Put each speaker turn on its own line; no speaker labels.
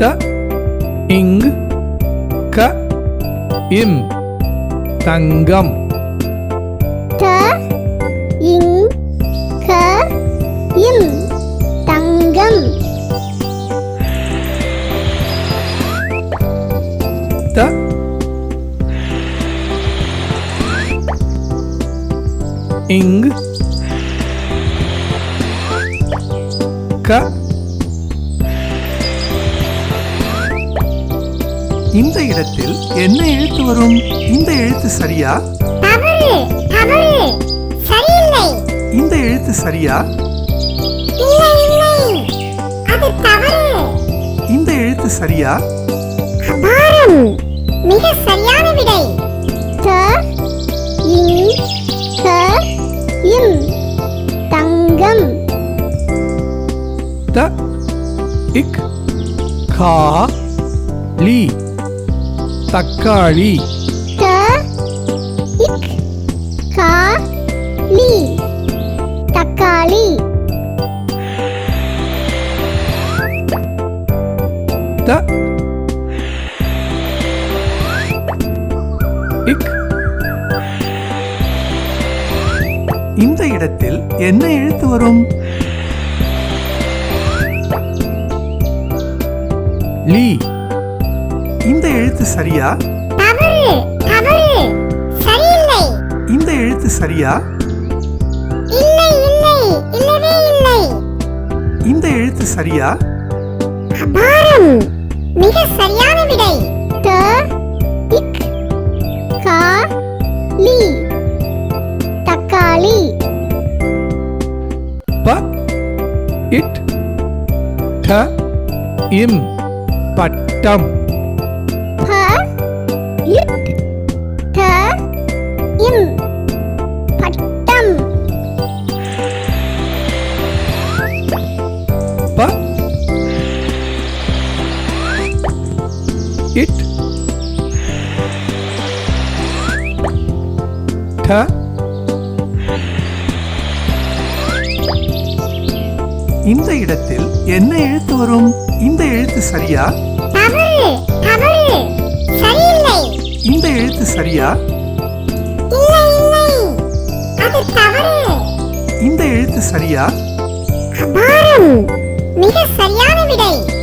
த இங் க இம் தங்கம்
த இங் க இம் தங்கம்
த இங் க இந்த இடத்தில் என்ன எழுத்து வரும்? இந்த எழுத்து சரியா?
தவறு தவறு. சரியில்லை.
இந்த எழுத்து சரியா?
இல்லை இல்லை. அது தவறு.
இந்த எழுத்து சரியா?
அபாரம். மிக சரியான விடை. த இங் க இம். தங்கம்.
த இக் கா லி. தக்காளி.
தக்காளி.
த இக். இந்த இடத்தில் என்ன எழுத்து வரும்? லீ. இந்த எழுத்து சரியா?
தவறு தவறு. சரியில்லை.
இந்த எழுத்து சரியா?
இல்லை இல்லை. இல்லவே இல்லை.
இந்த எழுத்து சரியா?
அபாரம். மிக சரியான விடை. த இக் கா லி. தக்காளி.
ப இட் ட இம் பட்டம்.
பட்டம்.
ப. இட். ட. இந்த இடத்தில் என்ன எழுத்து வரும்? இந்த எழுத்து சரியா? இந்த எழுத்து சரியா?
அது தவறு.
இந்த எழுத்து சரியா?
அபாரம். மிக சரியான விடை.